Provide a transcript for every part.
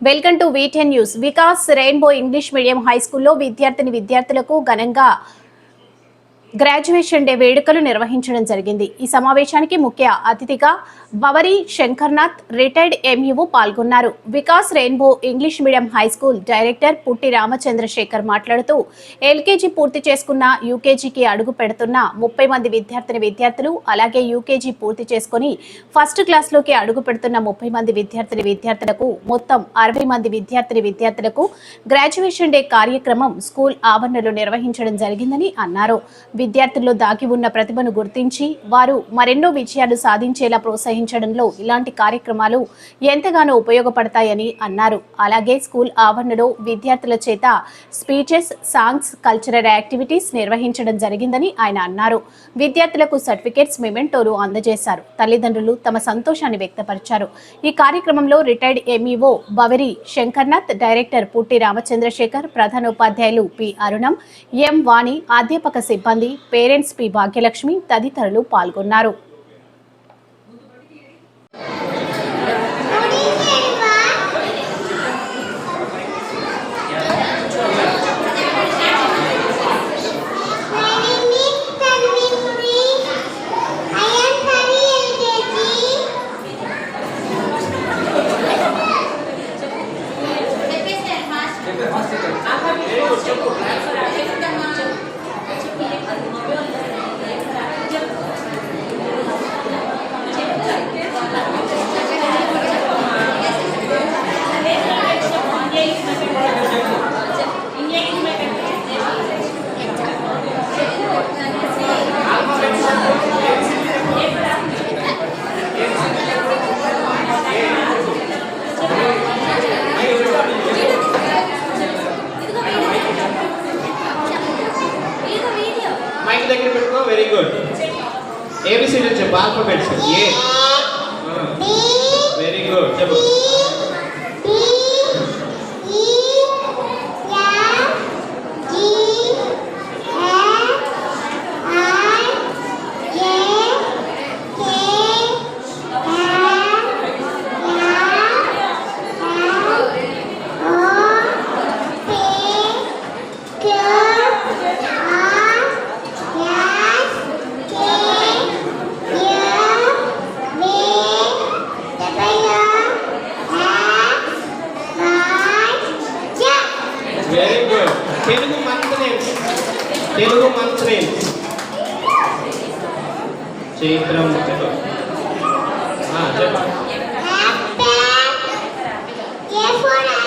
Welcome to V ten news Vikas rainbow English medium high స్కూల్లో విద్యార్థిని విద్యార్థులకు ఘనంగా గ్రాడ్యుయేషన్ డే వేడుకలు నిర్వహించడం జరిగింది. ఈ సమావేశానికి ముఖ్య అతిథిగా బవరి శంకర్నాథ్ రిటైర్డ్ ఎంఈఓ పాల్గొన్నారు. Vikas rainbow English medium high school director Putti Ramachandrashekar మాట్లాడుతూ ఎల్కేజీ పూర్తి చేసుకున్న యూకేజీకి అడుగు పెడుతున్న ముప్పై మంది విద్యార్థిని విద్యార్థులు అలాగే యూకేజీ పూర్తి చేసుకుని ఫస్ట్ క్లాస్లోకి అడుగు పెడుతున్న ముప్పై మంది విద్యార్థిని విద్యార్థులకు మొత్తం అరవై మంది విద్యార్థిని విద్యార్థులకు గ్రాడ్యుయేషన్ డే కార్యక్రమం స్కూల్ ఆవరణలో నిర్వహించడం జరిగిందని అన్నారు. విద్యార్థుల్లో దాగి ఉన్న ప్రతిభను గుర్తించి వారు మరెన్నో విజయాలు సాధించేలా ప్రోత్సహించడంలో ఇలాంటి కార్యక్రమాలు ఎంతగానో ఉపయోగపడతాయని అన్నారు. అలాగే స్కూల్ ఆవరణలో విద్యార్థుల చేత స్పీచెస్ సాంగ్స్ కల్చరల్ యాక్టివిటీస్ నిర్వహించడం జరిగిందని ఆయన అన్నారు. విద్యార్థులకు సర్టిఫికేట్స్ మెమెంటోలు అందజేశారు. తల్లిదండ్రులు తమ సంతోషాన్ని వ్యక్తపరిచారు. ఈ కార్యక్రమంలో retired MEO Bavari Shankarnath director Putti Ramachandrashekar ప్రధానోపాధ్యాయులు పి అరుణం ఎం వాణి అధ్యాపక సిబ్బంది పేరెంట్స్ పి భాగ్యలక్ష్మి తదితరులు పాల్గొన్నారు. ఏబిసిడి చెప్పు ఆల్ఫాబెట్స్ ఏ వెరీ గుడ్ చెప్పు తెలుగు చైత్రం చెప్పండి చెప్పండి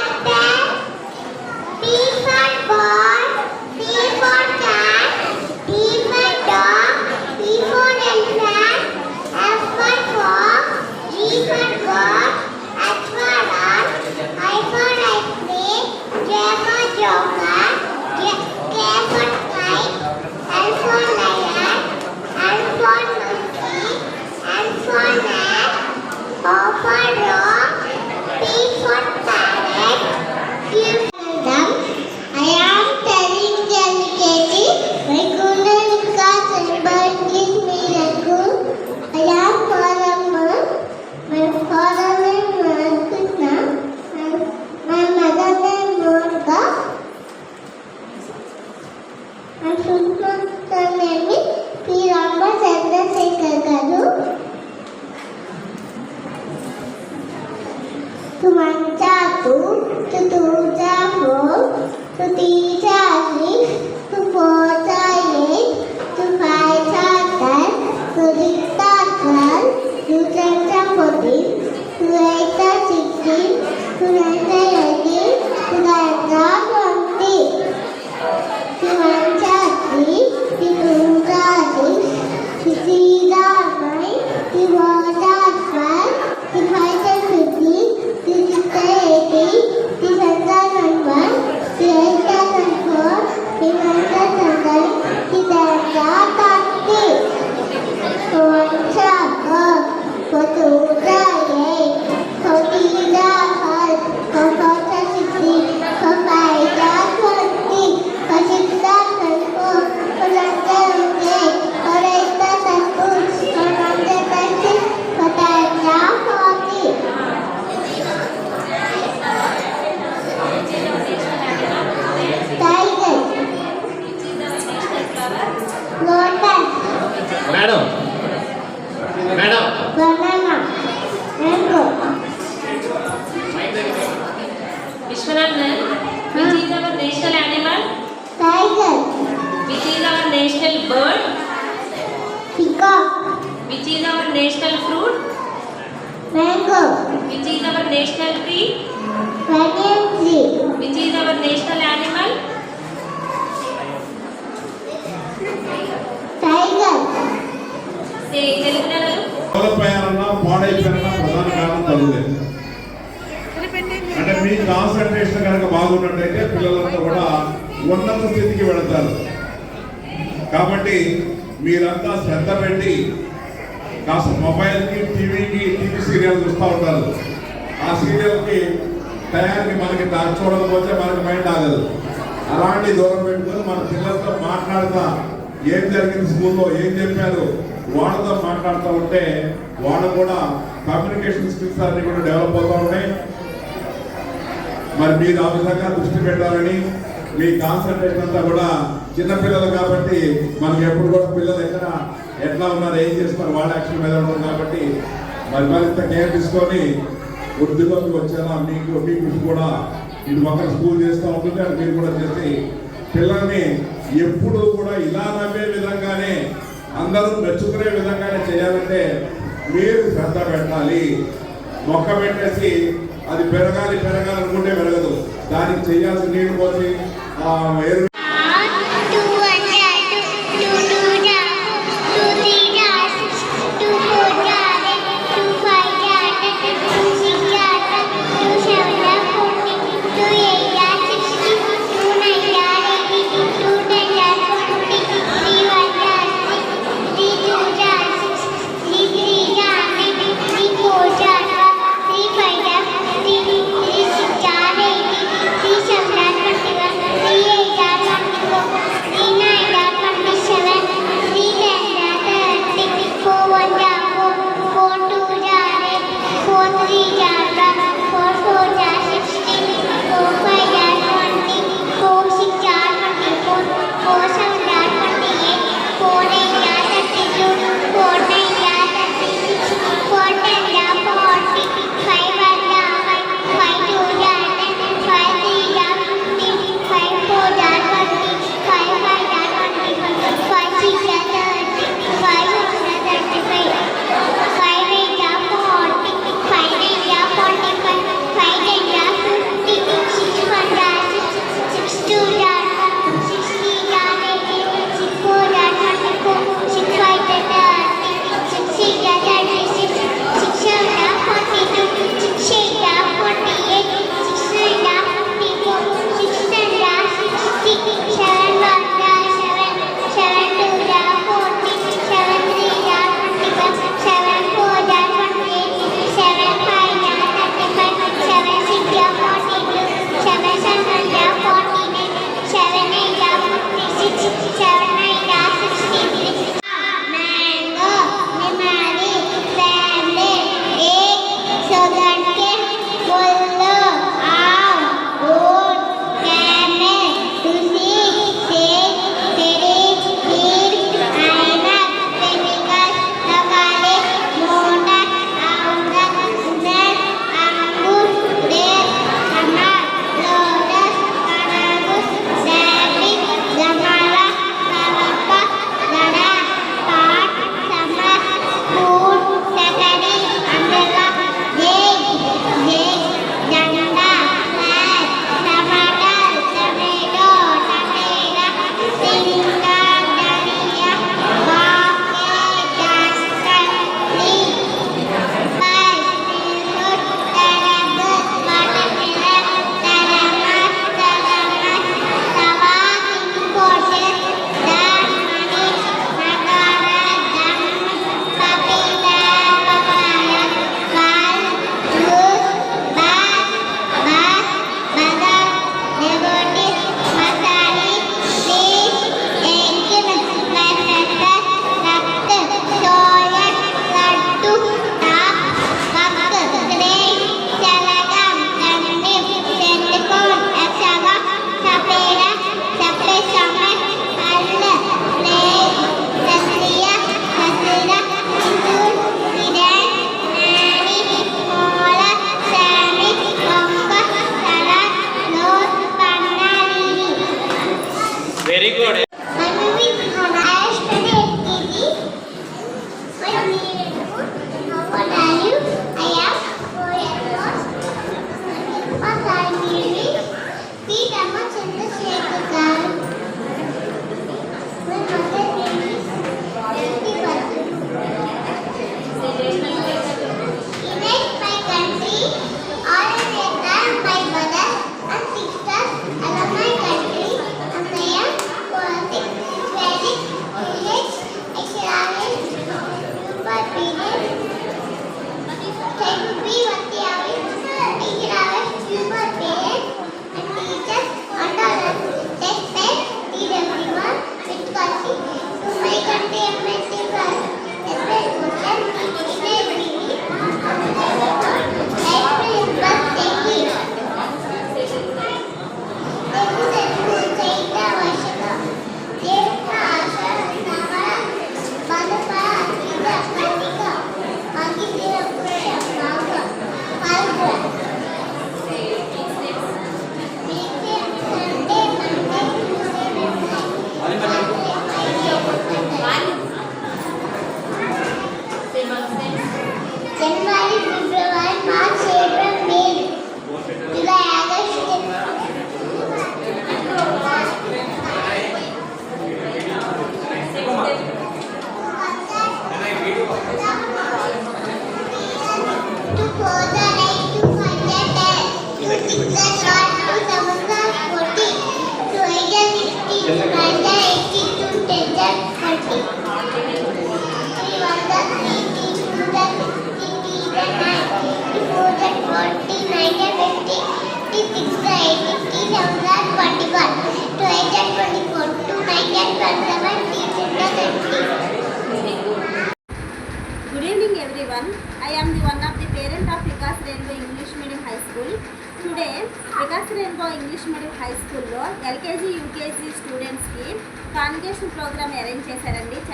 మీ కాన్సన్ట్రేషన్ కనుక బాగున్నట్టయితే పిల్లలంతా కూడా ఉన్నత స్థితికి వెళతారు. కాబట్టి మీరంతా శ్రద్ధ పెట్టి కాస్త మొబైల్కి టీవీకి టీవీ సీరియల్ చూస్తూ ఉంటారు. ఆ సీరియల్కి టయానికి మనకి చూడకపోతే మనకి మైండ్ ఆగదు. అలాంటి దూరం పెట్టుకుని మన పిల్లలతో మాట్లాడుతా ఏం జరిగింది స్కూల్లో ఏం చెప్పారు వాళ్ళతో మాట్లాడుతూ ఉంటే వాళ్ళు కూడా కమ్యూనికేషన్ స్కిల్స్ అన్ని కూడా డెవలప్ అవుతూ ఉంటాయి మరి మీరు ఆ విధంగా దృష్టి పెట్టాలని మీ కాన్సన్ట్రేషన్ అంతా కూడా చిన్నపిల్లలు కాబట్టి మనకి ఎప్పుడు కూడా పిల్లలు ఎక్కడ ఎట్లా ఉన్నారు ఏం చేస్తున్నారు వాళ్ళ యాక్షన్ మీద ఉంటుంది కాబట్టి మరి మరింత కేర్ తీసుకొని వృద్ధిలోకి వచ్చేలా మీకు మీకు కూడా ఇది ఒకరు స్కూల్ చేస్తూ ఉంటుంది అది మీరు కూడా చేసి పిల్లల్ని ఎప్పుడు కూడా ఇలా నవ్వే విధంగానే అందరూ మెచ్చుకునే విధంగానే చేయాలంటే మీరు శ్రద్ధ పెట్టాలి. మొక్క పెట్టేసి అది పెరగాలి పెరగాలనుకుంటే పెరగదు. దానికి చేయాల్సిన నీళ్ళు పోసి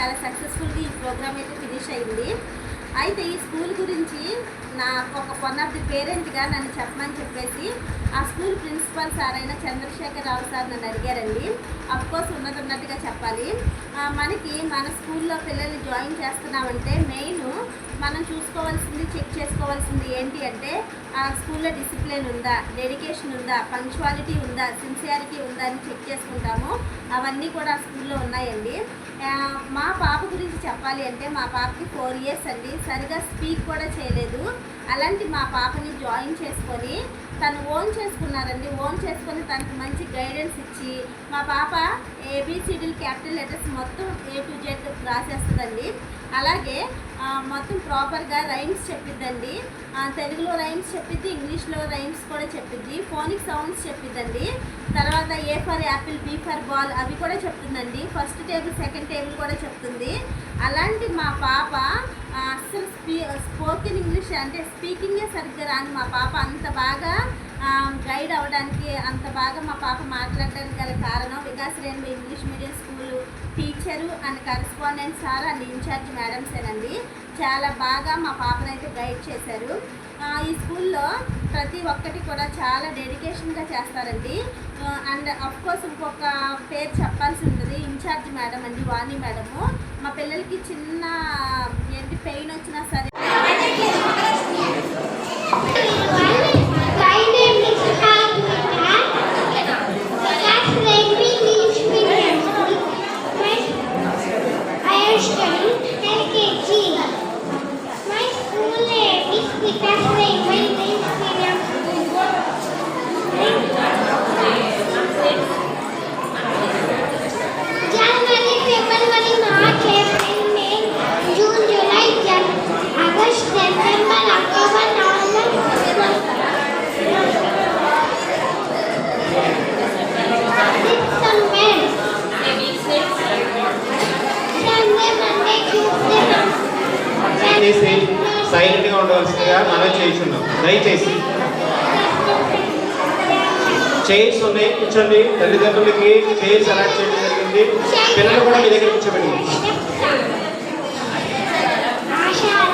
చాలా సక్సెస్ఫుల్గా ఈ ప్రోగ్రామ్ అయితే ఫినిష్ అయింది. అయితే ఈ స్కూల్ గురించి నాకు ఒక వన్ ఆఫ్ ది పేరెంట్గా నన్ను చెప్పమని చెప్పేసి ఆ స్కూల్ ప్రిన్సిపల్ సార్ అయిన చంద్రశేఖర్ రావు సార్ నన్ను అడిగారండి. అఫ్కోర్స్ ఉన్నది ఉన్నట్టుగా చెప్పాలి. మనకి మన స్కూల్లో పిల్లల్ని జాయిన్ చేస్తున్నామంటే మెయిన్ మనం చూసుకోవాల్సింది చెక్ చేసుకోవాల్సింది ఏంటి అంటే ఆ స్కూల్లో డిసిప్లిన్ ఉందా డెడికేషన్ ఉందా పంక్చువాలిటీ ఉందా సిన్సియారిటీ ఉందా అని చెక్ చేసుకుంటాము. అవన్నీ కూడా ఆ స్కూల్లో ఉన్నాయండి. మా పాప గురించి చెప్పాలి అంటే మా పాపకి ఫోర్ ఇయర్స్ అండి. సరిగా స్పీక్ కూడా చేయలేదు. అలాంటి మా పాపని జాయిన్ చేసుకొని తను ఓన్ చేసుకున్నారండి. ఓన్ చేసుకొని తనకు మంచి గైడెన్స్ ఇచ్చి మా పాప ఏబిసిడీలు క్యాపిటల్ లెటర్స్ మొత్తం ఏ టు జెడ్ రాసేస్తుందండి. అలాగే మొత్తం ప్రాపర్గా రైమ్స్ చెప్పిద్దండి. తెలుగులో రైమ్స్ చెప్పిద్ది ఇంగ్లీష్లో రైమ్స్ కూడా చెప్పిద్ది ఫోనిక్ సౌండ్స్ చెప్పిద్దండి. తర్వాత A for apple B for ball అవి కూడా చెప్తుందండి. ఫస్ట్ టేబుల్ సెకండ్ టేబుల్ కూడా చెప్తుంది. అలాంటి మా పాప అసలు అస్సలు స్పీ స్పోకెన్ ఇంగ్లీష్ అంటే స్పీకింగే సరిగ్గా రాని మా పాప అంత బాగా గైడ్ అవ్వడానికి అంత బాగా మా పాప మాట్లాడడానికి గల కారణం Vikas Renu English medium school teacher and correspondent sir and incharge మేడమ్సేనండి చాలా బాగా మా పాపనైతే గైడ్ చేశారు. ఈ స్కూల్లో ప్రతి ఒక్కటి కూడా చాలా డెడికేషన్గా చేస్తారండి. అండ్ అఫ్ కోర్స్ ఇంకొక పేరు చెప్పాల్సి ఉంటుంది. ఇన్ఛార్జ్ మేడం అండి వాణి మేడము మా పిల్లలకి చిన్న ఏంటి పెయిన్ వచ్చినా సరే చైర్స్ ఉన్నాయి కూర్చోండి. తల్లిదండ్రులకి చైర్స్ అలాట్ చేయడం జరిగింది. పిల్లలు కూడా మీ దగ్గర కూర్చోబెట్టి. ఆషాఢం,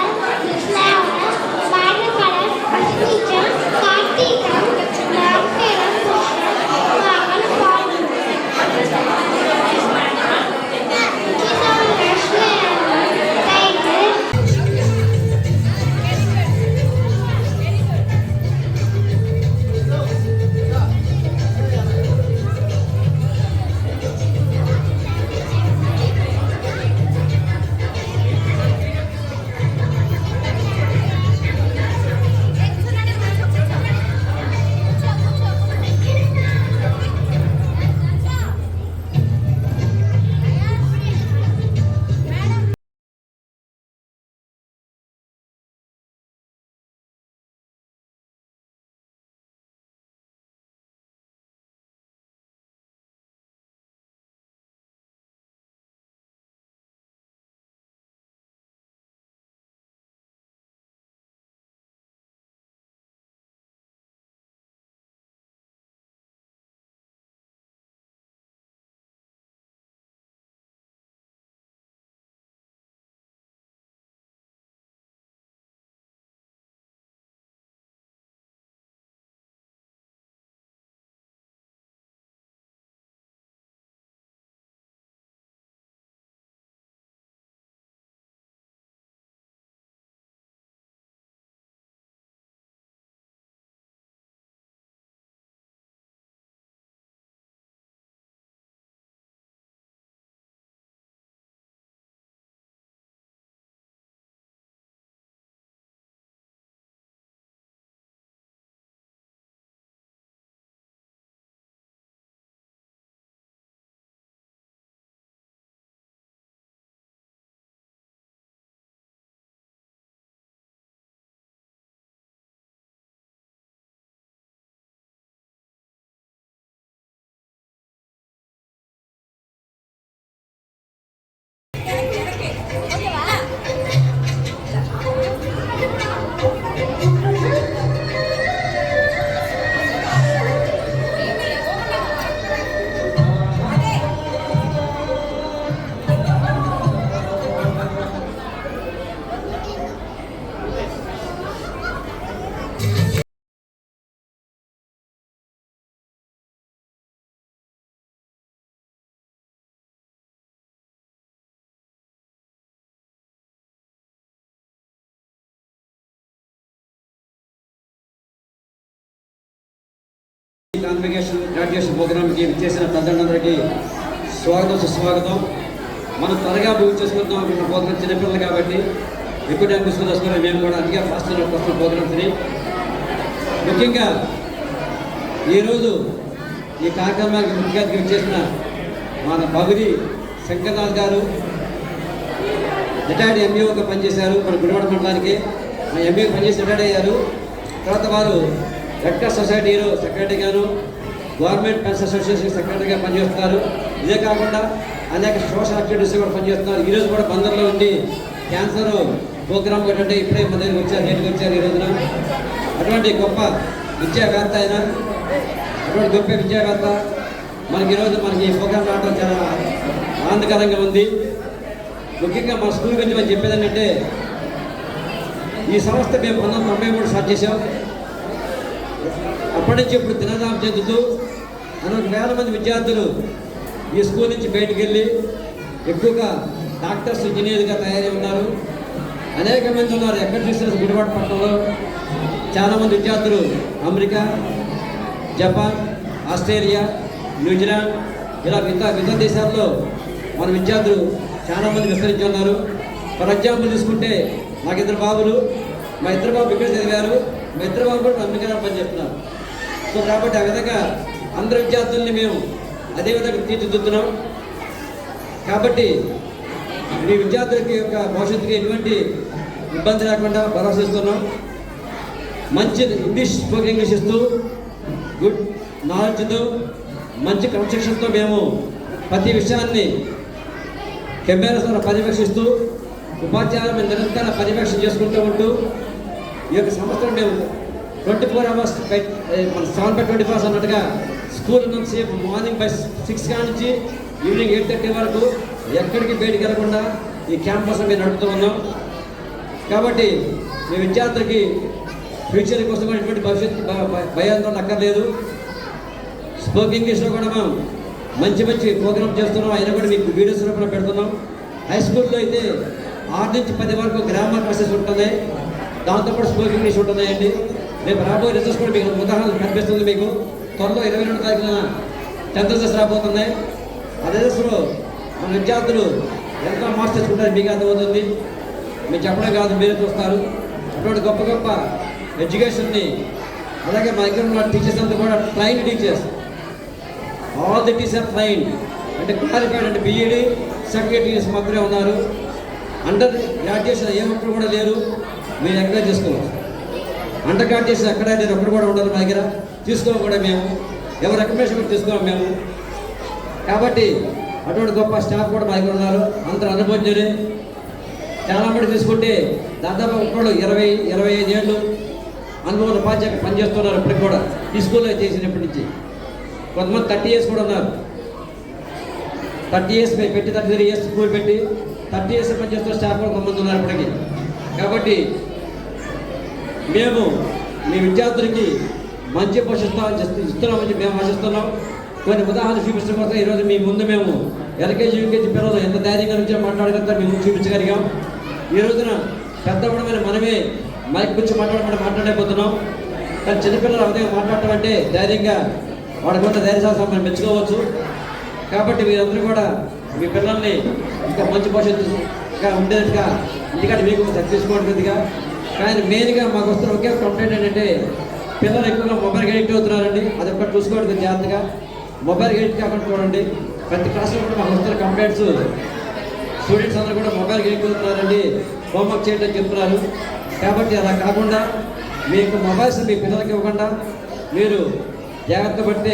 కాన్వికేషన్ గ్రాడ్యుయేషన్ ప్రోగ్రామ్కి చేసిన తల్లిదండ్రులందరికీ స్వాగతం సుస్వాగతం. మనం త్వరగా బుక్ చేసుకుందాం అనుకున్న ప్రోగ్రామ్ చిన్నపిల్లలు కాబట్టి ఎక్కువ టైం తీసుకుని వస్తున్నాం మేము కూడా అందుకే ఫాస్ట్ వస్తున్న ప్రోగ్రామ్స్ని ముఖ్యంగా ఈరోజు ఈ కార్యక్రమానికి ముఖ్య అతిథిగా చేసిన మన బగురి శంకర్నాథ్ గారు రిటైర్డ్ ఎంఈఓగా పనిచేశారు మన గుడివాడ మండలానికి. ఎంఈఓ పనిచేసి రిటైర్డ్ అయ్యారు. తర్వాత వారు రెడ్ సొసైటీలో సెక్రటరీగాను గవర్నమెంట్ పెన్స్ అసోసియేషన్ సెక్రటరీగా పనిచేస్తున్నారు. ఇదే కాకుండా అనేక సోషల్ యాక్టివిటీస్ కూడా పనిచేస్తున్నారు. ఈరోజు కూడా బందర్లో ఉండి క్యాన్సర్ ప్రోగ్రామ్ ఏంటంటే ఇప్పుడే మన దగ్గరికి వచ్చారు నేటికి వచ్చారు ఈ రోజున. అటువంటి గొప్ప విద్యావేత్త అయినా అటువంటి గొప్ప విద్యావేత్త మనకి ఈరోజు మనకి ఈ ప్రోగ్రాం రావడం చాలా ఆనందకరంగా ఉంది. ముఖ్యంగా మా స్కూల్ గురించి మనం చెప్పేది ఏంటంటే ఈ సంస్థ మేము పంతొమ్మిది తొంభై మూడు స్టార్ట్ చేసాం అప్పటి నుంచి ఇప్పుడు తినదాం చెందుతూ అనేక వేల మంది విద్యార్థులు ఈ స్కూల్ నుంచి బయటకు వెళ్ళి ఎక్కువగా డాక్టర్స్ ఇంజనీర్గా తయారై ఉన్నారు. అనేక మంది ఉన్నారు. ఎక్కడ చూసినా గుడివాడ పట్టణంలో. చాలామంది విద్యార్థులు అమెరికా జపాన్ ఆస్ట్రేలియా న్యూజిలాండ్ ఇలా మిగతా మిగతా దేశాల్లో మన విద్యార్థులు చాలామంది విస్తరించి ఉన్నారు. ఫర్ ఎగ్జాంపుల్ చూసుకుంటే నాకు ఇద్దరు బాబులు మా ఇద్దరు బాబు ఇక్కడ చదివారు. మా కూడా అమెరికాలో పనిచేస్తున్నారు సో కాబట్టి ఆ విధంగా అందరి విద్యార్థుల్ని మేము అదే విధంగా తీర్చిదిద్దుతున్నాం. కాబట్టి మీ విద్యార్థులకి యొక్క భవిష్యత్తుకి ఎటువంటి ఇబ్బంది లేకుండా భరోసా ఇస్తున్నాం. మంచి ఇంగ్లీష్ స్పోకెన్ ఇంగ్లీష్ ఇస్తూ గుడ్ నాలెడ్జ్తో మంచి క్రమశిక్షణతో మేము ప్రతి విషయాన్ని కెమెరాస్ ద్వారా పర్యవేక్షిస్తూ ఉపాధ్యాయులు మేము నిరంతర పర్యవేక్షణ చేసుకుంటూ ఉంటూ ఈ యొక్క సంవత్సరం మేము ట్వంటీ ఫోర్ అవర్స్ మన సెవెన్ బై ట్వంటీ ఫోర్స్ అన్నట్టుగా స్కూల్ నుంచి మార్నింగ్ బై సిక్స్ నుంచి ఈవినింగ్ ఎయిట్ థర్టీ వరకు ఎక్కడికి బయటికి వెళ్ళకుండా ఈ క్యాంపస్ మేము నడుపుతూ ఉన్నాం. కాబట్టి మీ విద్యార్థులకి ఫ్యూచర్ కోసం ఎటువంటి భవిష్యత్తు భయాందోళన అక్కర్లేదు. స్పోక్ ఇంగ్లీష్లో కూడా మనం మంచి మంచి ప్రోగ్రామ్ చేస్తున్నాం. అయినా కూడా మీకు వీడియోస్ రూపంలో పెడుతున్నాం. హై స్కూల్లో అయితే ఆరు నుంచి పది వరకు గ్రామర్ క్లాసెస్ ఉంటున్నాయి. దాంతోపాటు స్పోక్ ఇంగ్లీష్ ఉంటుందండి. రేపు రాబోయే రిజల్ట్స్ కూడా మీకు ఉదాహరణ కనిపిస్తుంది మీకు. త్వరలో ఇరవై రెండు తారీఖున టెన్త్ రిజల్ట్స్ రాబోతున్నాయి. ఆ రిజల్ట్స్లో మన విద్యార్థులు ఎంత మార్క్స్ తెచ్చుకుంటారు మీకు అర్థమవుతుంది. మీరు చెప్పడం కాదు మీరే చూస్తారు. అటువంటి గొప్ప గొప్ప ఎడ్యుకేషన్ని అలాగే మా దగ్గర ఉన్న టీచర్స్ అంతా కూడా train teachers all the teacher train అంటే క్వాలిఫైడ్ అంటే బీఈడి సర్టిఫికేట్ టీచర్స్ మాత్రమే ఉన్నారు. అండర్ గ్రాడ్యుయేషన్ ఏ ఒక్కరు కూడా లేరు. మీరు ఎంకరేజ్ చేసుకోవచ్చు అండర్ చేసి ఎక్కడ? నేను ఎక్కడ కూడా ఉండదు మా దగ్గర. తీసుకోము కూడా మేము. ఎవరు రికమెండేషన్ కూడా తీసుకోము మేము. కాబట్టి అటువంటి గొప్ప స్టాఫ్ కూడా మా దగ్గర ఉన్నారు. అందరూ అనుభవజ్ఞులే. చాలా మంది తీసుకుంటే దాదాపు ఒక్కళ్ళు ఇరవై ఇరవై ఐదు ఏళ్ళు అనుభవం ఉపాధ్యాయులు పనిచేస్తున్నారు ఇప్పటికి కూడా. ఈ స్కూల్లో చేసినప్పటి నుంచి. కొంతమంది థర్టీ ఇయర్స్ కూడా ఉన్నారు. థర్టీ ఇయర్స్ పెట్టి థర్టీ త్రీ ఇయర్స్ స్కూల్ పెట్టి థర్టీ ఇయర్స్ పనిచేస్తున్న స్టాఫ్ కూడా కొంతమంది ఉన్నారు ఇప్పటికీ. కాబట్టి మేము మీ విద్యార్థులకి మంచి పోషిస్తామని ఇస్తున్నామని మేము ఆశిస్తున్నాం. కొన్ని ఉదాహరణ చూపించడం కోసం ఈరోజు మీ ముందు మేము ఎల్కేజీ యూకేజీ పిల్లలు ఎంత ధైర్యంగా నుంచో మాట్లాడగలుగుతారు మేము చూపించగలిగాం. ఈ రోజున పెద్దవడమైన మనమే మైక్ గురించి మాట్లాడమని మాట్లాడలేకపోతున్నాం. కానీ చిన్నపిల్లలు ఉదయం మాట్లాడటం అంటే ధైర్యంగా వాడికి ధైర్య సాహసం మనం మెచ్చుకోవచ్చు. కాబట్టి మీరందరూ కూడా మీ పిల్లల్ని ఇంకా మంచి భవిష్యత్తుగా ఉండేదిగా. ఎందుకంటే మీకు తీసుకోవట్లేదుగా కానీ మెయిన్గా మాకు వస్తున్న ఒకే కంప్లైంట్ ఏంటంటే పిల్లలు ఎక్కువగా మొబైల్ ఎడిక్ట్ అవుతున్నారండి. అది ఒక్కటి చూసుకోవడం జాగ్రత్తగా. మొబైల్ ఎడిక్ట్ కాకుండా చూడండి. ప్రతి క్లాస్లో కూడా మాకు వస్తున్న కంప్లైంట్స్ స్టూడెంట్స్ అందరూ కూడా మొబైల్ ఎడిక్ట్ అవుతున్నారండి. హోంవర్క్ చేయడం చెప్తున్నారు. కాబట్టి అలా కాకుండా మీకు మొబైల్స్ మీ పిల్లలకి ఇవ్వకుండా మీరు జాగ్రత్త పడితే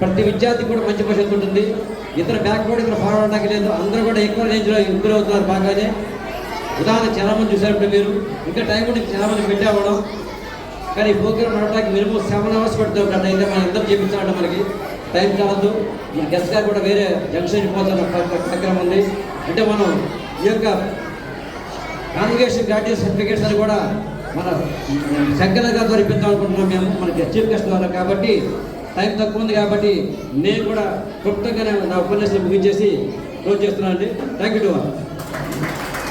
ప్రతి విద్యార్థి కూడా మంచి భవిష్యత్తు ఉంటుంది. ఇతర బ్యాక్వర్డ్ ఇతర ఫార్వర్డ్ లేదు. అందరూ కూడా ఎక్కువ రేంజ్లో ఇంప్రూవ్ అవుతున్నారు బాగానే. ఉదాహరణ చాలా మంది మీరు. ఇంకా టైం కూడా చాలా మంది పెట్టేవడం కానీ ఈ నడవడానికి మినిమం సెవెన్ అవర్స్ పడుతుంది అక్కడ అయితే మనం ఎంత చేపించాలంటే మనకి. టైం కావద్దు. మన గెస్ట్ గారు కూడా వేరే జంక్షన్ పోతున్న కార్యక్రమం ఉంది అంటే మనం ఈ యొక్క కాన్వికేషన్ గ్రాడ్యుయేట్ సర్టిఫికేట్స్ అని కూడా మన శంకర గారి అనుకుంటున్నాం మేము. మనకి చీఫ్ గెస్ట్ ద్వారా కాబట్టి టైం తక్కువ ఉంది కాబట్టి నేను కూడా క్లుప్తంగా నా ఉపన్యాసం ముగించేసి క్లోజ్ చేస్తున్నాను అండి థ్యాంక్ యూ టు